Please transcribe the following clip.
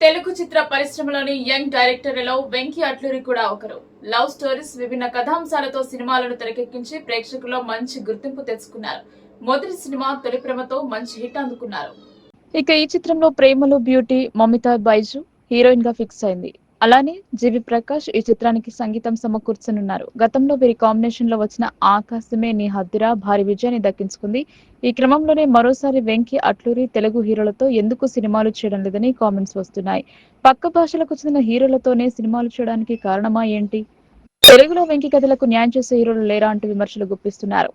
తెలుగు చిత్ర పరిశ్రమలోని యంగ్ డైరెక్టర్లలో వెంకీ అట్లూరి కూడా ఒకరు. లవ్ స్టోరీస్ విభిన్న కథాంశాలతో సినిమాలను తెరకెక్కించి ప్రేక్షకుల్లో మంచి గుర్తింపు తెచ్చుకున్నారు. మొదటి సినిమా తొలి ప్రేమతో మంచి హిట్ అందుకున్నారు. ఇక ఈ చిత్రంలో ప్రేమలు బ్యూటీ మమితా బైజు హీరోయిన్గా ఫిక్స్ అయింది. అలానే జీవి ప్రకాష్ ఈ చిత్రానికి సంగీతం సమకూర్చనున్నారు. గతంలో వీరి కాంబినేషన్లో వచ్చిన ఆకాశమే నీ హద్దురా భారీ విజయాన్ని దక్కించుకుంది. ఈ క్రమంలోనే మరోసారి వెంకీ అట్లూరి తెలుగు హీరోలతో ఎందుకు సినిమాలు చేయడం లేదని కామెంట్స్ వస్తున్నాయి. పక్క భాషలకు చెందిన హీరోలతోనే సినిమాలు చేయడానికి కారణమా ఏంటి? తెలుగులో వెంకీ కథలకు న్యాయం చేసే హీరోలు లేరా అంటూ విమర్శలు గుప్పిస్తున్నారు.